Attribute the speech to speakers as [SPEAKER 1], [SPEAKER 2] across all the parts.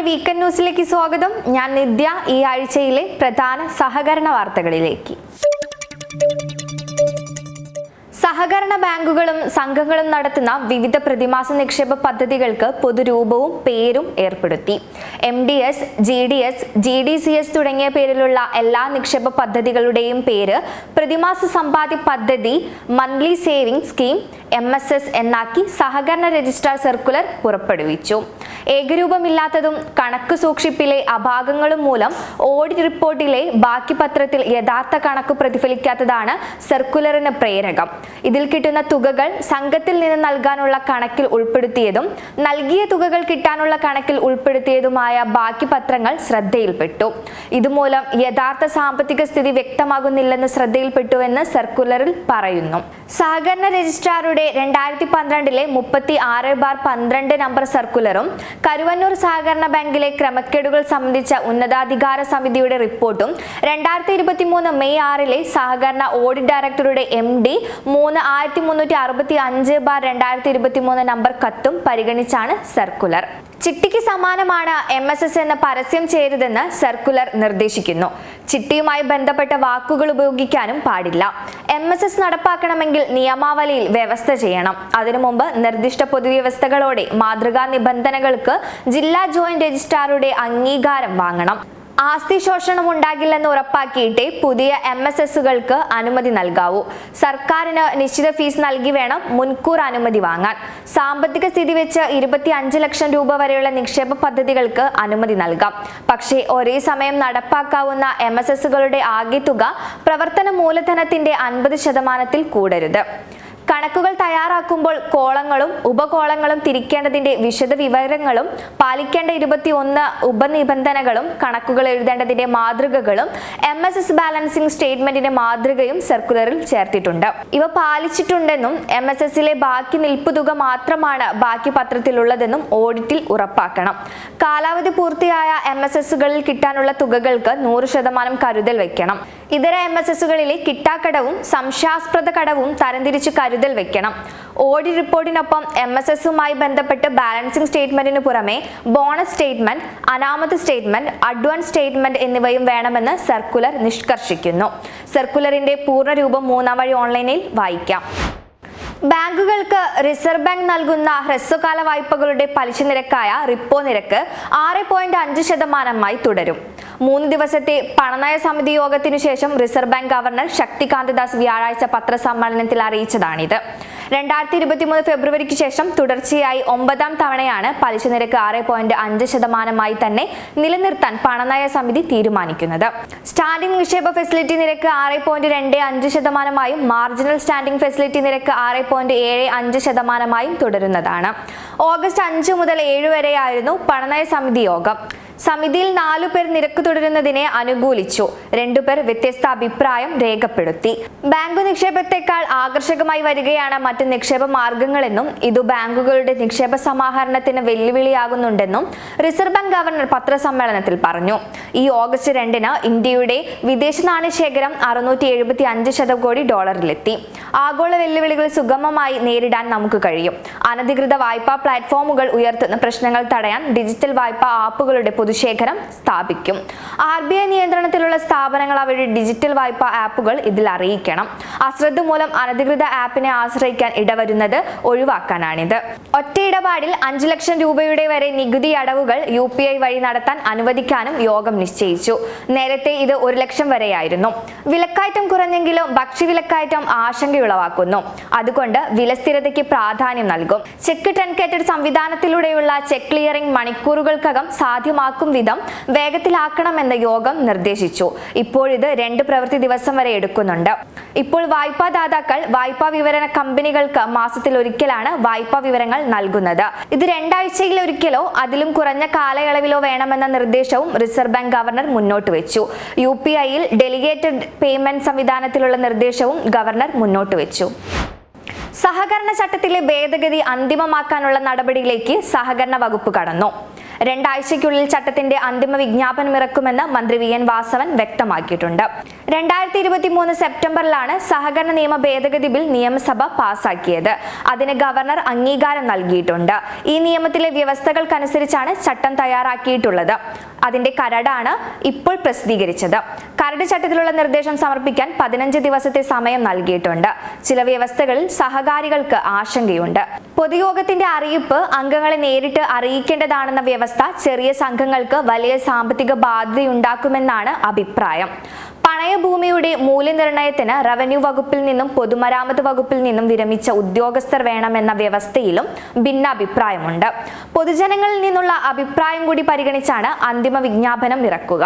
[SPEAKER 1] Malayali weekend ന്യൂസിലേക്ക് സ്വാഗതം. ഞാൻ നിത്യ ഈ ആഴ്ചയിലെ പ്രധാന സഹകരണ വാർത്തകളിലേക്ക്. സഹകരണ ബാങ്കുകളും സംഘങ്ങളും നടത്തുന്ന വിവിധ പ്രതിമാസ നിക്ഷേപ പദ്ധതികൾക്ക് പൊതുരൂപവും പേരും ഏർപ്പെടുത്തി. M D S G D S G D C S തുടങ്ങിയ പേരിലുള്ള എല്ലാ നിക്ഷേപ പദ്ധതികളുടെയും പേര് പ്രതിമാസ സമ്പാദ്യ പദ്ധതി monthly saving scheme M S S എന്നാക്കി സഹകരണ രജിസ്ട്രാർ സർക്കുലർ പുറപ്പെടുവിച്ചു. ഏകരൂപമില്ലാത്തതും കണക്ക് സൂക്ഷിപ്പിലെ അഭാഗങ്ങളും മൂലം ഓഡിറ്റ് റിപ്പോർട്ടിലെ ബാക്കി പത്രത്തിൽ യഥാർത്ഥ കണക്ക് പ്രതിഫലിക്കാത്തതാണ് സർക്കുലറിന് പ്രേരകം. ഇതിൽ കിട്ടുന്ന തുകകൾ സംഘത്തിൽ നിന്ന് നൽകാനുള്ള കണക്കിൽ ഉൾപ്പെടുത്തിയതും നൽകിയ തുകകൾ കിട്ടാനുള്ള കണക്കിൽ ഉൾപ്പെടുത്തിയതുമായ ബാക്കി പത്രങ്ങൾ ശ്രദ്ധയിൽപ്പെട്ടു. ഇതുമൂലം യഥാർത്ഥ സാമ്പത്തിക സ്ഥിതി വ്യക്തമാകുന്നില്ലെന്ന് ശ്രദ്ധയിൽപ്പെട്ടുവെന്ന് സർക്കുലറിൽ പറയുന്നു. സഹകരണ രജിസ്ട്രാറുടെ രണ്ടായിരത്തി പന്ത്രണ്ടിലെ മുപ്പത്തി ആറ് ബാർ പന്ത്രണ്ട് നമ്പർ സർക്കുലറും കരുവന്നൂർ സഹകരണ ബാങ്കിലെ ക്രമക്കേടുകൾ സംബന്ധിച്ച ഉന്നതാധികാര സമിതിയുടെ റിപ്പോർട്ടും രണ്ടായിരത്തി ഇരുപത്തി മൂന്ന് മെയ് ആറിലെ സഹകരണ ഓഡിറ്റ് ഡയറക്ടറുടെ എം ഡി മൂന്ന് ആയിരത്തി മുന്നൂറ്റി അറുപത്തി അഞ്ച് ബാർ രണ്ടായിരത്തി ഇരുപത്തി മൂന്ന് നമ്പർ കത്തും പരിഗണിച്ചാണ് സർക്കുലർ. ചിട്ടിക്ക് സമാനമാണ് എം എസ് എസ് എന്ന പരസ്യം ചെയ്യരുതെന്ന് സർക്കുലർ നിർദ്ദേശിക്കുന്നു. ചിട്ടിയുമായി ബന്ധപ്പെട്ട വാക്കുകൾ ഉപയോഗിക്കാനും പാടില്ല. എം എസ് എസ് നടപ്പാക്കണമെങ്കിൽ നിയമാവലിയിൽ വ്യവസ്ഥ ചെയ്യണം. അതിനു മുമ്പ് നിർദ്ദിഷ്ട പൊതുവ്യവസ്ഥകളോടെ മാതൃകാ നിബന്ധനകൾക്ക് ജില്ലാ ജോയിന്റ് രജിസ്ട്രാറുടെ അംഗീകാരം വാങ്ങണം. ആസ്തി ശോഷണം ഉണ്ടാകില്ലെന്ന് ഉറപ്പാക്കിയിട്ടേ പുതിയ എം എസ് എസുകൾക്ക് അനുമതി നൽകാവൂ. സർക്കാരിന് നിശ്ചിത ഫീസ് നൽകി വേണം മുൻകൂർ അനുമതി വാങ്ങാൻ. സാമ്പത്തിക സ്ഥിതി വെച്ച് ഇരുപത്തി അഞ്ച് ലക്ഷം രൂപ വരെയുള്ള നിക്ഷേപ പദ്ധതികൾക്ക് അനുമതി നൽകാം. പക്ഷേ ഒരേ സമയം നടപ്പാക്കാവുന്ന എം എസ് എസുകളുടെ ആകെ തുക പ്രവർത്തന മൂലധനത്തിന്റെ അൻപത് ശതമാനത്തിൽ കൂടരുത്. കണക്കുകൾ തയ്യാറാക്കുമ്പോൾ കോളങ്ങളും ഉപകോളങ്ങളും തിരിക്കേണ്ടതിന്റെ വിശദ വിവരങ്ങളും പാലിക്കേണ്ട ഇരുപത്തി ഒന്ന് ഉപനിബന്ധനകളും കണക്കുകൾ എഴുതേണ്ടതിന്റെ മാതൃകകളും എം എസ് എസ് ബാലൻസിംഗ് സ്റ്റേറ്റ്മെന്റിന്റെ മാതൃകയും സർക്കുലറിൽ ചേർത്തിട്ടുണ്ട്. ഇവ പാലിച്ചിട്ടുണ്ടെന്നും എം എസ് എസിലെ ബാക്കി നിൽപ്പുതുക മാത്രമാണ് ബാക്കി പത്രത്തിലുള്ളതെന്നും ഓഡിറ്റിൽ ഉറപ്പാക്കണം. കാലാവധി പൂർത്തിയായ എം എസ് എസുകളിൽ കിട്ടാനുള്ള തുകകൾക്ക് നൂറ് ശതമാനം കരുതൽ വെക്കണം. ഇതര എം എസ് എസുകളിലെ കിട്ടാക്കടവും സംശയാസ്പദ കടവും തരംതിരിച്ച് കരുതൽ വെക്കണം. ഓഡി റിപ്പോർട്ടിനൊപ്പം എം എസ് എസുമായി ബന്ധപ്പെട്ട് ബാലൻസിംഗ് സ്റ്റേറ്റ്മെന്റിന് പുറമെ ബോണസ് സ്റ്റേറ്റ്മെന്റ് അനാമത് സ്റ്റേറ്റ്മെന്റ് അഡ്വാൻസ് സ്റ്റേറ്റ്മെന്റ് എന്നിവയും വേണമെന്ന് സർക്കുലർ നിഷ്കർഷിക്കുന്നു. സർക്കുലറിന്റെ പൂർണരൂപം മൂന്നാം വഴി ഓൺലൈനിൽ വായിക്കാം. ബാങ്കുകൾക്ക് റിസർവ് ബാങ്ക് നൽകുന്ന ഹ്രസ്വകാല വായ്പകളുടെ പലിശ നിരക്കായ റിപ്പോ നിരക്ക് ആറ് പോയിന്റ് അഞ്ച് ശതമാനമായി തുടരും. മൂന്ന് ദിവസത്തെ പണനയ സമിതി യോഗത്തിനു ശേഷം reserve bank governor Shaktikanta Das വ്യാഴാഴ്ച പത്രസമ്മേളനത്തിൽ അറിയിച്ചതാണിത്. രണ്ടായിരത്തി ഇരുപത്തി മൂന്ന് ഫെബ്രുവരിക്ക് ശേഷം തുടർച്ചയായി ഒമ്പതാം തവണയാണ് പലിശ നിരക്ക് ആറ് പോയിന്റ് അഞ്ച് ശതമാനമായി തന്നെ നിലനിർത്താൻ പണനയ സമിതി തീരുമാനിക്കുന്നത്. സ്റ്റാൻഡിംഗ് നിക്ഷേപ ഫെസിലിറ്റി നിരക്ക് ആറ് പോയിന്റ് രണ്ട് അഞ്ച് ശതമാനമായും മാർജിനൽ സ്റ്റാൻഡിംഗ് ഫെസിലിറ്റി നിരക്ക് ആറ് പോയിന്റ് ഏഴ് അഞ്ച് ശതമാനമായും തുടരുന്നതാണ്. ഓഗസ്റ്റ് അഞ്ച് മുതൽ ഏഴ് വരെയായിരുന്നു പണനയ സമിതി യോഗം. സമിതിയിൽ നാലു പേർ നിരക്ക് തുടരുന്നതിനെ അനുകൂലിച്ചു. രണ്ടുപേർ വ്യത്യസ്ത അഭിപ്രായം രേഖപ്പെടുത്തി. ബാങ്ക് നിക്ഷേപത്തെക്കാൾ ആകർഷകമായി വരികയാണ് മറ്റ് നിക്ഷേപ മാർഗങ്ങളെന്നും ഇത് ബാങ്കുകളുടെ നിക്ഷേപ സമാഹരണത്തിന് വെല്ലുവിളിയാകുന്നുണ്ടെന്നും റിസർവ് ബാങ്ക് ഗവർണർ പത്രസമ്മേളനത്തിൽ പറഞ്ഞു. ഈ ഓഗസ്റ്റ് രണ്ടിന് ഇന്ത്യയുടെ വിദേശ നാണ്യശേഖരം അറുന്നൂറ്റി എഴുപത്തി അഞ്ച് ശതകോടി ഡോളറിലെത്തി. ആഗോള വെല്ലുവിളികൾ സുഗമമായി നേരിടാൻ നമുക്ക് കഴിയും. അനധികൃത വായ്പാ പ്ലാറ്റ്ഫോമുകൾ ഉയർത്തുന്ന പ്രശ്നങ്ങൾ തടയാൻ ഡിജിറ്റൽ വായ്പാ ആപ്പുകളുടെ പൊതുശേഖരം സ്ഥാപിക്കും. ആർ ബി ഐ നിയന്ത്രണത്തിലുള്ള സ്ഥാപനങ്ങൾ അവരുടെ ഡിജിറ്റൽ വായ്പ ആപ്പുകൾ ഇതിൽ അറിയിക്കണം. അശ്രദ്ധ മൂലം അനധികൃത ആപ്പിനെ ആശ്രയിക്കാൻ ഇടവരുന്നത് ഒഴിവാക്കാനാണിത്. ഒറ്റ ഇടപാടിൽ അഞ്ചു ലക്ഷം രൂപയുടെ വരെ നികുതി അടവുകൾ യു പി ഐ വഴി നടത്താൻ അനുവദിക്കാനും യോഗം നിശ്ചയിച്ചു. നേരത്തെ ഇത് ഒരു ലക്ഷം വരെയായിരുന്നു. വിലക്കയറ്റം കുറഞ്ഞെങ്കിലും ഭക്ഷ്യവിലക്കയറ്റം ആശങ്കയുളവാക്കുന്നു. അതുകൊണ്ട് വിലസ്ഥിരതയ്ക്ക് പ്രാധാന്യം നൽകും. ചെക്ക് ട്രൻകേറ്റഡ് സംവിധാനത്തിലൂടെയുള്ള ചെക്ക് ക്ലിയറിംഗ് മണിക്കൂറുകൾക്കകം സാധ്യമാക്കും വിധം വേഗത്തിലാക്കണമെന്ന് യോഗം നിർദ്ദേശിച്ചു. ഇപ്പോഴിത് രണ്ട് പ്രവൃത്തി ദിവസം വരെ എടുക്കുന്നുണ്ട്. ഇപ്പോൾ വായ്പാദാതാക്കൾ വായ്പാ വിവരണ കമ്പനികൾക്ക് മാസത്തിൽ ഒരിക്കലാണ് വായ്പാ വിവരങ്ങൾ നൽകുന്നത്. ഇത് രണ്ടാഴ്ചയിൽ ഒരിക്കലോ അതിലും കുറഞ്ഞ കാലയളവിലോ വേണമെന്ന നിർദ്ദേശവും റിസർവ് ബാങ്ക് ഗവർണർ മുന്നോട്ട് വെച്ചു. യു പി ഐയിൽ ഡെലിഗേറ്റഡ് പേയ്മെന്റ് സംവിധാനത്തിലുള്ള നിർദ്ദേശവും ഗവർണർ മുന്നോട്ട് വെച്ചു. സഹകരണ ചട്ടത്തിലെ ഭേദഗതി അന്തിമമാക്കാനുള്ള നടപടിയിലേക്ക് സഹകരണ വകുപ്പ് കടന്നു. രണ്ടാഴ്ചയ്ക്കുള്ളിൽ ചട്ടത്തിന്റെ അന്തിമ വിജ്ഞാപനം ഇറക്കുമെന്ന് മന്ത്രി വി എൻ വാസവൻ വ്യക്തമാക്കിയിട്ടുണ്ട്. രണ്ടായിരത്തി ഇരുപത്തി മൂന്ന് സെപ്റ്റംബറിലാണ് സഹകരണ നിയമ ഭേദഗതി ബിൽ നിയമസഭ പാസാക്കിയത്. അതിന് ഗവർണർ അംഗീകാരം നൽകിയിട്ടുണ്ട്. ഈ നിയമത്തിലെ വ്യവസ്ഥകൾക്കനുസരിച്ചാണ് ചട്ടം തയ്യാറാക്കിയിട്ടുള്ളത്. അതിന്റെ കരടാണ് ഇപ്പോൾ പ്രസിദ്ധീകരിച്ചത്. കരട് ചട്ടത്തിലുള്ള നിർദ്ദേശം സമർപ്പിക്കാൻ പതിനഞ്ച് ദിവസത്തെ സമയം നൽകിയിട്ടുണ്ട്. ചില വ്യവസ്ഥകളിൽ സഹകാരികൾക്ക് ആശങ്കയുണ്ട്. പൊതുയോഗത്തിന്റെ അറിയിപ്പ് അംഗങ്ങളെ നേരിട്ട് അറിയിക്കേണ്ടതാണെന്ന വ്യവസ്ഥ ചെറിയ സംഘങ്ങൾക്ക് വലിയ സാമ്പത്തിക ബാധ്യതയുണ്ടാക്കുമെന്നാണ് അഭിപ്രായം. പണയഭൂമിയുടെ മൂല്യനിർണയത്തിന് റവന്യൂ വകുപ്പിൽ നിന്നും പൊതുമരാമത്ത് വകുപ്പിൽ നിന്നും വിരമിച്ച ഉദ്യോഗസ്ഥർ വേണമെന്ന വ്യവസ്ഥയിലും ഭിന്നാഭിപ്രായമുണ്ട്. പൊതുജനങ്ങളിൽ നിന്നുള്ള അഭിപ്രായം കൂടി പരിഗണിച്ചാണ് അന്തിമ വിജ്ഞാപനം ഇറക്കുക.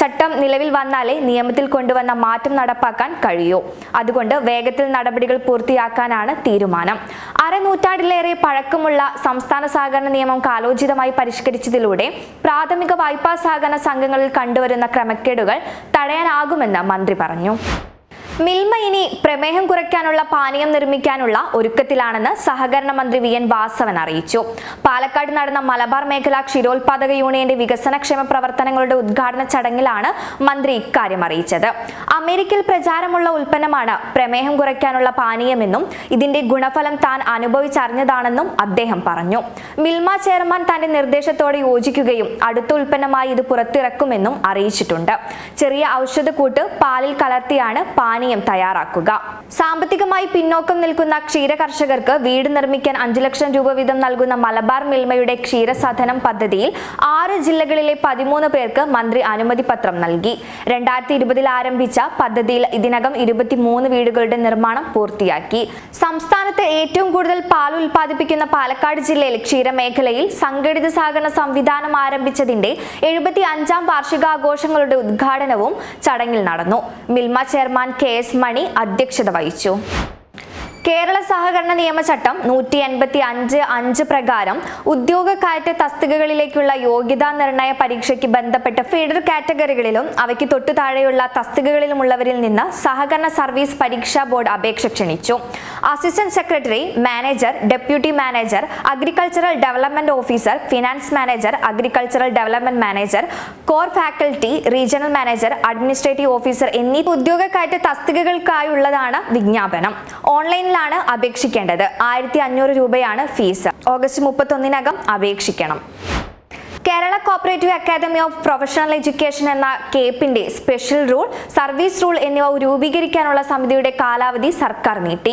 [SPEAKER 1] ചട്ടം നിലവിൽ വന്നാലേ നിയമത്തിൽ കൊണ്ടുവന്ന മാറ്റം നടപ്പാക്കാൻ കഴിയൂ. അതുകൊണ്ട് വേഗത്തിൽ നടപടികൾ പൂർത്തിയാക്കാനാണ് തീരുമാനം. അരനൂറ്റാണ്ടിലേറെ പഴക്കമുള്ള സംസ്ഥാന സഹകരണ നിയമം കാലോചിതമായി പരിഷ്കരിച്ചതിലൂടെ പ്രാഥമിക വായ്പാ സഹകരണ സംഘങ്ങളിൽ കണ്ടുവരുന്ന ക്രമക്കേടുകൾ തടയാനാകുമെന്ന് മന്ത്രി പറഞ്ഞു മിൽമ ഇനി പ്രമേഹം കുറയ്ക്കാനുള്ള പാനീയം നിർമ്മിക്കാനുള്ള ഒരുക്കത്തിലാണെന്ന് സഹകരണ മന്ത്രി വി എൻ വാസവൻ അറിയിച്ചു. പാലക്കാട് നടന്ന മലബാർ മേഖലാ ക്ഷീരോത്പാദക യൂണിയന്റെ വികസനക്ഷേമ പ്രവർത്തനങ്ങളുടെ ഉദ്ഘാടന ചടങ്ങിലാണ് മന്ത്രി ഇക്കാര്യം അറിയിച്ചത്. അമേരിക്കയിൽ പ്രചാരമുള്ള ഉൽപ്പന്നമാണ് പ്രമേഹം കുറയ്ക്കാനുള്ള പാനീയമെന്നും ഇതിന്റെ ഗുണഫലം താൻ അനുഭവിച്ചറിഞ്ഞതാണെന്നും അദ്ദേഹം പറഞ്ഞു. മിൽമ ചെയർമാൻ തന്റെ നിർദ്ദേശത്തോടെ യോജിക്കുകയും അടുത്ത ഉൽപ്പന്നമായി ഇത് പുറത്തിറക്കുമെന്നും അറിയിച്ചിട്ടുണ്ട്. ചെറിയ ഔഷധക്കൂട്ട് പാലിൽ കലർത്തിയാണ് പാനീയം തയ്യാറാക്കുക. സാമ്പത്തികമായി പിന്നോക്കം നിൽക്കുന്ന ക്ഷീര കർഷകർക്ക് വീട് നിർമ്മിക്കാൻ അഞ്ചു ലക്ഷം രൂപ വീതം നൽകുന്ന മലബാർ മിൽമയുടെ ക്ഷീരസദനം പദ്ധതിയിൽ ആറ് ജില്ലകളിലെ പതിമൂന്ന് പേർക്ക് മന്ത്രി അനുമതി പത്രം നൽകി. രണ്ടായിരത്തി ഇരുപതിൽ ആരംഭിച്ച പദ്ധതിയിൽ ഇതിനകം ഇരുപത്തിമൂന്ന് വീടുകളുടെ നിർമ്മാണം പൂർത്തിയാക്കി. സംസ്ഥാനത്ത് ഏറ്റവും കൂടുതൽ പാൽ ഉൽപ്പാദിപ്പിക്കുന്ന പാലക്കാട് ജില്ലയിൽ ക്ഷീരമേഖലയിൽ സംഘടിത സഹകരണ സംവിധാനം ആരംഭിച്ചതിന്റെ എഴുപത്തി അഞ്ചാം വാർഷികാഘോഷങ്ങളുടെ ഉദ്ഘാടനവും ചടങ്ങിൽ നടന്നു. Milma chairman K. S Mani അധ്യക്ഷത വഹിച്ചു കേരള സഹകരണ നിയമചട്ടം നൂറ്റി എൺപത്തി അഞ്ച് അഞ്ച് പ്രകാരം ഉദ്യോഗ തസ്തികകളിലേക്കുള്ള യോഗ്യതാ നിർണയ പരീക്ഷയ്ക്ക് ബന്ധപ്പെട്ട ഫീഡർ കാറ്റഗറികളിലും അവയ്ക്ക് തൊട്ടു താഴെയുള്ള തസ്തികകളിലുമുള്ളവരിൽ നിന്ന് സഹകരണ സർവീസ് പരീക്ഷാ ബോർഡ് അപേക്ഷ ക്ഷണിച്ചു. Assistant secretary manager deputy manager agricultural development officer finance manager agricultural development manager core faculty regional manager administrative officer എന്നീ ഉദ്യോഗ കയറ്റ തസ്തികകൾക്കായുള്ളതാണ് വിജ്ഞാപനം. ഓൺലൈനിലാണ് അപേക്ഷിക്കേണ്ടത്. ആയിരത്തി അഞ്ഞൂറ് രൂപയാണ് ഫീസ്. ഓഗസ്റ്റ് മുപ്പത്തൊന്നിനകം അപേക്ഷിക്കണം. Kerala cooperative academy of professional education എന്ന കേപ്പിന്റെ സ്പെഷ്യൽ റൂൾ സർവീസ് റൂൾ എന്നിവ രൂപീകരിക്കാനുള്ള സമിതിയുടെ കാലാവധി സർക്കാർ നീട്ടി.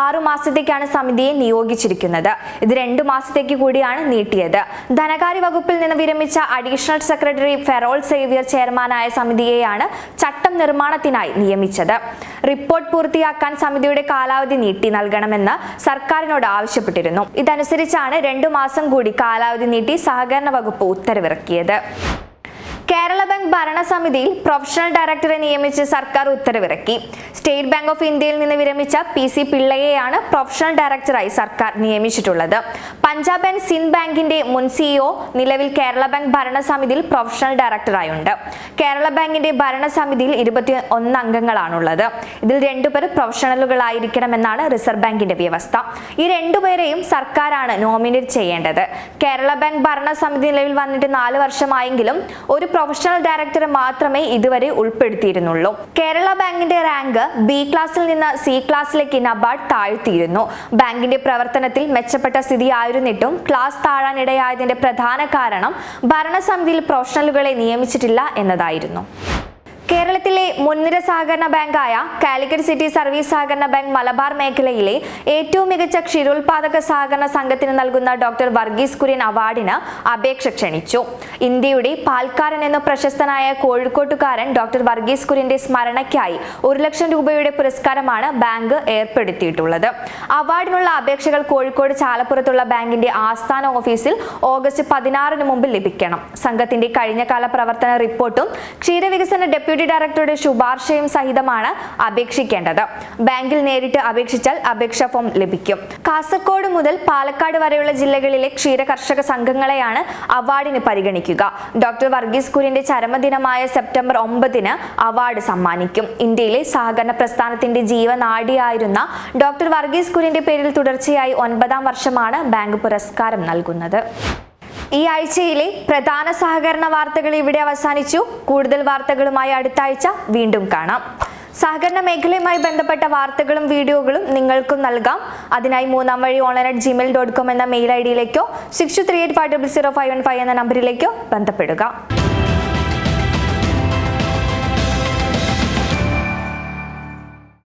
[SPEAKER 1] ആറു മാസത്തേക്കാണ് സമിതിയെ നിയോഗിച്ചിരിക്കുന്നത്. ഇത് രണ്ടു മാസത്തേക്ക് കൂടിയാണ് നീട്ടിയത്. ധനകാര്യ വകുപ്പിൽ നിന്ന് വിരമിച്ച അഡീഷണൽ സെക്രട്ടറി ഫെറോൾ സേവിയർ ചെയർമാനായ സമിതിയെയാണ് ചട്ടം നിർമ്മാണത്തിനായി നിയമിച്ചത്. റിപ്പോർട്ട് പൂർത്തിയാക്കാൻ സമിതിയുടെ കാലാവധി നീട്ടി നൽകണമെന്ന് സർക്കാരിനോട് ആവശ്യപ്പെട്ടിരുന്നു. ഇതനുസരിച്ചാണ് രണ്ടു മാസം കൂടി കാലാവധി നീട്ടി സഹകരണ വകുപ്പ് ഉത്തരവിറക്കിയത്. കേരള ബാങ്ക് ഭരണസമിതിയിൽ പ്രൊഫഷണൽ ഡയറക്ടറെ നിയമിച്ച് സർക്കാർ ഉത്തരവിറക്കി. സ്റ്റേറ്റ് ബാങ്ക് ഓഫ് ഇന്ത്യയിൽ നിന്ന് വിരമിച്ച പി സി പിള്ളയെയാണ് പ്രൊഫഷണൽ ഡയറക്ടറായി സർക്കാർ നിയമിച്ചിട്ടുള്ളത്. പഞ്ചാബ് ആൻഡ് സിന്ധ് ബാങ്കിന്റെ മുൻ സിഇഒ നിലവിൽ കേരള ബാങ്ക് ഭരണസമിതിയിൽ പ്രൊഫഷണൽ ഡയറക്ടറായുണ്ട്. കേരള ബാങ്കിന്റെ ഭരണസമിതിയിൽ ഇരുപത്തി ഒന്ന് അംഗങ്ങളാണുള്ളത്. ഇതിൽ രണ്ടുപേർ പ്രൊഫഷണലുകളായിരിക്കണമെന്നാണ് റിസർവ് ബാങ്കിന്റെ വ്യവസ്ഥ. ഈ രണ്ടുപേരെയും സർക്കാരാണ് നോമിനേറ്റ് ചെയ്യേണ്ടത്. കേരള ബാങ്ക് ഭരണസമിതി നിലവിൽ വന്നിട്ട് നാല് വർഷമായെങ്കിലും ഒരു പ്രൊഫഷണൽ ഡയറക്ടറെ മാത്രമേ ഇതുവരെ ഉൾപ്പെടുത്തിയിരുന്നുള്ളൂ. കേരള ബാങ്കിന്റെ റാങ്ക് ബി ക്ലാസ്സിൽ നിന്ന് സി ക്ലാസ്സിലേക്ക് നബാർഡ് താഴ്ത്തിയിരുന്നു. ബാങ്കിന്റെ പ്രവർത്തനത്തിൽ മെച്ചപ്പെട്ട സ്ഥിതിയായിരുന്നിട്ടും ക്ലാസ് താഴാനിടയായതിന്റെ പ്രധാന കാരണം ഭരണസമിതിയിൽ പ്രൊഫഷണലുകളെ നിയമിച്ചിട്ടില്ല എന്നതായിരുന്നു. കേരളത്തിലെ മുൻനിര സഹകരണ ബാങ്കായ കാലിക്കറ്റ് സിറ്റി സർവീസ് സഹകരണ ബാങ്ക് മലബാർ മേഖലയിലെ ഏറ്റവും മികച്ച ക്ഷീരോത്പാദക സഹകരണ സംഘത്തിന് നൽകുന്ന ഡോക്ടർ വർഗീസ് കുര്യൻ അവാർഡിന് അപേക്ഷ ക്ഷണിച്ചു. ഇന്ത്യയുടെ പാൽക്കാരൻ എന്ന പ്രശസ്തനായ കോഴിക്കോട്ടുകാരൻ ഡോക്ടർ വർഗീസ് കുര്യന്റെ സ്മരണയ്ക്കായി ഒരു ലക്ഷം രൂപയുടെ പുരസ്കാരമാണ് ബാങ്ക് ഏർപ്പെടുത്തിയിട്ടുള്ളത്. അവാർഡിനുള്ള അപേക്ഷകൾ കോഴിക്കോട് ചാലപ്പുറത്തുള്ള ബാങ്കിന്റെ ആസ്ഥാന ഓഫീസിൽ ഓഗസ്റ്റ് പതിനാറിന് മുമ്പ് ലഭിക്കണം. സംഘത്തിന്റെ കഴിഞ്ഞകാല പ്രവർത്തന റിപ്പോർട്ടും ക്ഷീരവികസന ഡെപ്യൂട്ടി ഡയറക്ടറുടെ ശുപാർശയും സഹിതമാണ് അപേക്ഷിക്കേണ്ടത്. ബാങ്കിൽ നേരിട്ട് അപേക്ഷിച്ചാൽ അപേക്ഷാ ഫോം ലഭിക്കും. കാസർഗോഡ് മുതൽ പാലക്കാട് വരെയുള്ള ജില്ലകളിലെ ക്ഷീര കർഷക സംഘങ്ങളെയാണ് അവാർഡിന് പരിഗണിക്കുക. ഡോക്ടർ വർഗീസ് കുര്യന്റെ ചരമദിനമായ സെപ്റ്റംബർ ഒമ്പതിന് അവാർഡ് സമ്മാനിക്കും. ഇന്ത്യയിലെ സഹകരണ പ്രസ്ഥാനത്തിന്റെ ജീവനാഡിയായിരുന്ന ഡോക്ടർ വർഗീസ് കുര്യന്റെ പേരിൽ തുടർച്ചയായി ഒൻപതാം വർഷമാണ് ബാങ്ക് പുരസ്കാരം നൽകുന്നത്. ഈ ആഴ്ചയിലെ പ്രധാന സഹകരണ വാർത്തകൾ ഇവിടെ അവസാനിച്ചു. കൂടുതൽ വാർത്തകളുമായി അടുത്ത ആഴ്ച വീണ്ടും കാണാം. സഹകരണ മേഖലയുമായി ബന്ധപ്പെട്ട വാർത്തകളും വീഡിയോകളും നിങ്ങൾക്കും നൽകാം. അതിനായി മൂന്നാം വഴി online at Gmail dot com എന്ന mail I ഡിയിലേക്കോ six two three eight five double zero five one five എന്ന നമ്പറിലേക്കോ ബന്ധപ്പെടുക.